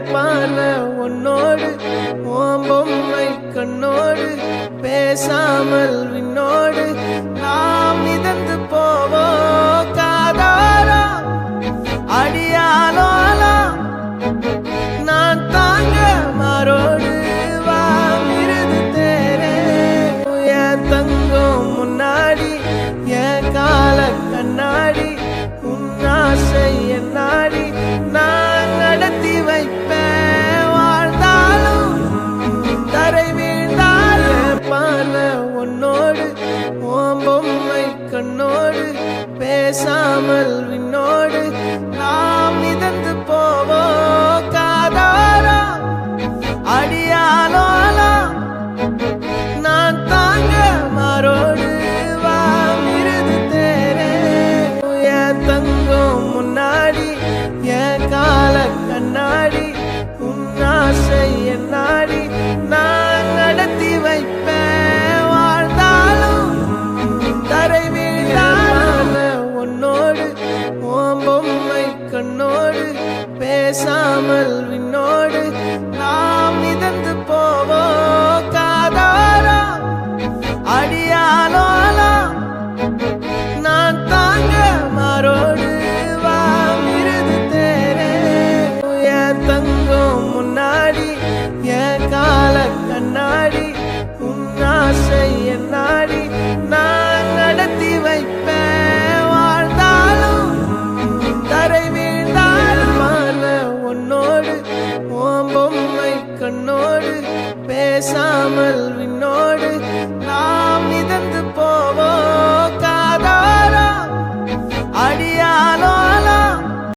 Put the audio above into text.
என் பார்வை உன்னோடு ஓம்பொம்மை கண்ணோடு பேசாமல் விண்ணோடு. பொம்மை கண்ணோடு பேசாமல் விண்ணோடு நாம் மிதந்து போவோ காதாரா அடியாலோலா நான் தாங்க மாறோடு வாங்கிருது தேரே. என் தங்கம் முன்னாடி என் கால கண்ணாடி உன் ஆசை என் பேசாமல் விண்ணோடு நாம் மிதந்து போவோம். காதாரா அடியாலோலா கண்ணோடு பேசாமல் விண்ணோடு